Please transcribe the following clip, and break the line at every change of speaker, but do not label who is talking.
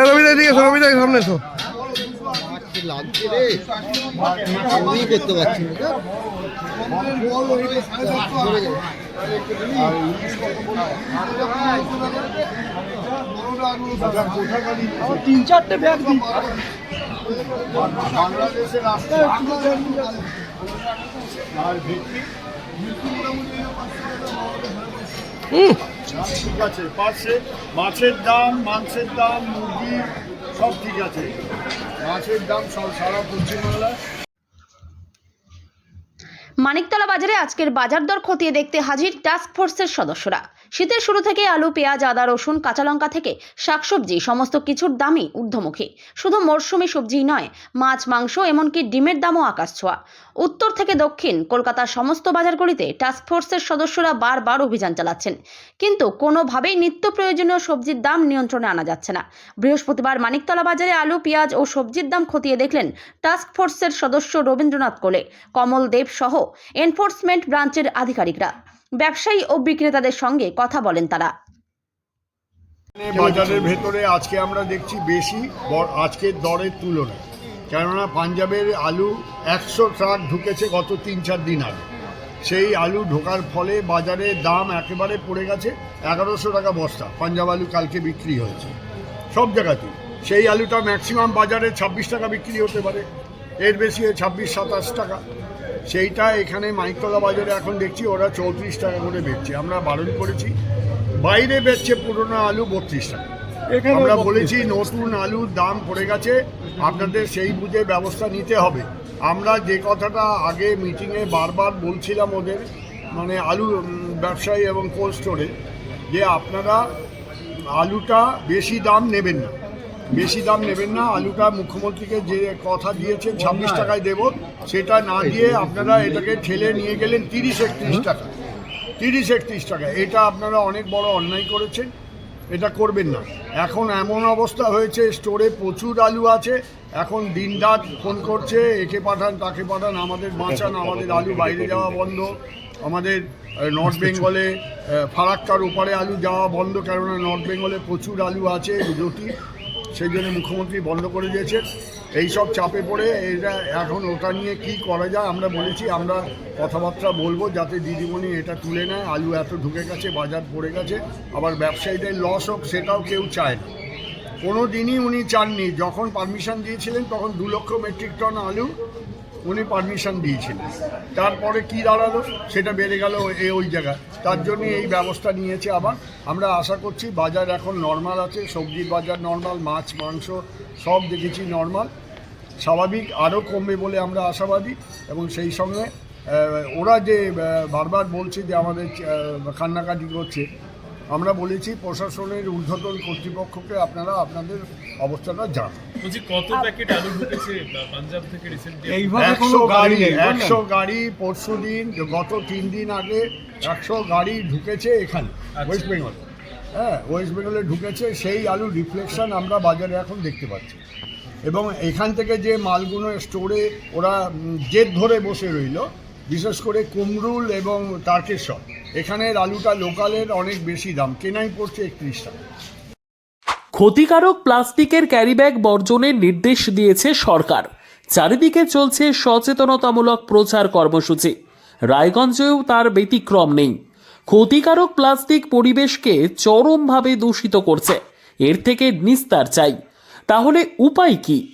রবিদা এসো রবিদা সামনে এসো
লাগছে রে আমি করতে পারছি না
তিন চারটে ব্যাগ দিই।
বাংলাদেশের রাস্তায় আর ভেটকি ঠিক আছে পাশে মাছের দাম মাংসের দাম মুরগি সব ঠিক আছে। মাছের দাম সব সারা পশ্চিমবাংলায়।
মানিকতলা বাজারে আজকের বাজার দর খতিয়ে দেখতে হাজির টাস্ক ফোর্সের সদস্যরা। শীতের শুরু থেকে আলু, পেঁয়াজ, আদা, রসুন, কাঁচা লঙ্কা থেকে শাকসবজি সমস্ত কিছুর দামই ঊর্ধ্বমুখী। শুধু মরশুমি সবজিই নয়, মাছ, মাংস, এমনকি ডিমের দামও আকাশ ছোঁয়া। উত্তর থেকে দক্ষিণ, কলকাতার সমস্ত বাজারগুলিতে টাস্ক ফোর্সের সদস্যরা বারবার অভিযান চালাচ্ছেন। কিন্তু কোনোভাবেই নিত্য প্রয়োজনীয় সবজির দাম নিয়ন্ত্রণে আনা যাচ্ছে না। বৃহস্পতিবার মানিকতলা বাজারে আলু, পেঁয়াজ ও সবজির দাম খতিয়ে দেখলেন টাস্ক ফোর্সের সদস্য রবীন্দ্রনাথ কোলে। কমল দেব সহ এনফোর্সমেন্ট ব্রাঞ্চের আধিকারিকরা। ব্যবসায়ী ও বিক্রেতাদের সঙ্গে কথা বলেন তারা।
বাজারের ভেতরে আজকে আমরা দেখছি বেশি আজকের দরের তুলনায়। কেননা পাঞ্জাবের আলু একশো ট্রাক ঢুকেছে গত তিন চার দিন আগে। সেই আলু ঢোকার ফলে বাজারে দাম একেবারে পড়ে গেছে, এগারোশো টাকা বস্তা পাঞ্জাব আলু কালকে বিক্রি হয়েছে। সব জায়গাতেই। সেই আলুটা ম্যাক্সিমাম বাজারে ছাব্বিশ টাকা বিক্রি হতে পারে, এর বেশি ছাব্বিশ সাতাশ টাকা। সেইটা এখানে মানিকতলা বাজারে এখন দেখছি ওরা চৌত্রিশ টাকা করে বেচছে। আমরা বারণ করেছি বাইরে বেচছে পুরোনো আলু বত্রিশ টাকা। আমরা বলেছি নতুন আলুর দাম পড়ে গেছে আপনাদের সেই বুঝে ব্যবস্থা নিতে হবে। আমরা যে কথাটা আগে মিটিংয়ে বারবার বলছিলাম ওদের মানে আলু ব্যবসায়ী এবং কোল্ড স্টোরে যে আপনারা আলুটা বেশি দাম নেবেন না। বেশি দাম নেবেন না আলুটা মুখ্যমন্ত্রীকে যে কথা দিয়েছে ছাব্বিশ টাকায় দেব সেটা না দিয়ে আপনারা এটাকে ঠেলে নিয়ে গেলেন তিরিশ একত্রিশ টাকা। তিরিশ একত্রিশ টাকা এটা আপনারা অনেক বড় অন্যায় করেছেন এটা করবেন না। এখন এমন অবস্থা হয়েছে স্টোরে প্রচুর আলু আছে এখন দিনরাত ফোন করছে একে পাঠান তাকে পাঠান আমাদের বাঁচান আমাদের আলু বাইরে যাওয়া বন্ধ আমাদের নর্থ বেঙ্গলে ফারাক্কার ওপারে আলু যাওয়া বন্ধ কেননা নর্থ বেঙ্গলে প্রচুর আলু আছে জটি সেই জন্য মুখ্যমন্ত্রী বন্ধ করে দিয়েছেন এই সব চাপে পড়ে এটা এখন ওটা নিয়ে কি করা যায়, আমরা বলেছি, আমরা কথাবার্তা বলব যাতে দিদিমণি এটা তুলে নেয়। আলু এত ঢুকে গেছে, বাজার পড়ে গেছে, আবার ব্যবসায়ীদের লস হোক, সেটাও কেউ চায় না। কোনো দিনই উনি চাননি। যখন পারমিশন দিয়েছিলেন, তখন দু লক্ষ মেট্রিক টন আলু উনি পারমিশন দিয়েছিলেন। তারপরে কি দাঁড়াল, সেটা বেড়ে গেল এ ওই জায়গায়। তার জন্য এই ব্যবস্থা নিয়েছে আবার। আমরা আশা করছি বাজার এখন নর্মাল আছে সবজির বাজার নর্মাল মাছ, মাংস, সব দেখেছি নর্মাল স্বাভাবিক আরও কমবে বলে আমরা আশাবাদী এবং সেই সঙ্গে ওরা যে বারবার বলছে যে আমাদের কান্নাকাটি করছে আমরা বলেছি প্রশাসনের ঊর্ধ্বতন কর্তৃপক্ষকে আপনারা আপনাদের অবস্থাটা জানান
বলছি কত প্যাকেট আলু ঢুকেছে পাঞ্জাব থেকে রিসেন্টলি
এইভাবে কোনো গাড়ি?
একশো গাড়ি পরশু দিন গত তিন দিন আগে একশো গাড়ি ঢুকেছে এখানে ওয়েস্ট বেঙ্গল হ্যাঁ ওয়েস্ট বেঙ্গলে ঢুকেছে সেই আলু রিফ্লেকশন আমরা বাজারে এখন দেখতে পাচ্ছি। এবং এখান থেকে যে মালগুলো স্টোরে ওরা জেদ ধরে বসে রইল বিশেষ করে কুমরুল এবং তারকেশ্বর। এখানের আলুটা লোকালের অনেক বেশি দাম, কেনাই পড়ছে একত্রিশ টাকা।
ক্ষতিকারক প্লাস্টিকের ক্যারিব্যাগ বর্জনের নির্দেশ দিয়েছে সরকার। চারিদিকে চলছে সচেতনতামূলক প্রচার কর্মসূচি। রায়গঞ্জেও তার ব্যতিক্রম নেই। ক্ষতিকারক প্লাস্টিক পরিবেশকে চরমভাবে দূষিত করছে। এর থেকে নিস্তার চাই। তাহলে উপায় কি?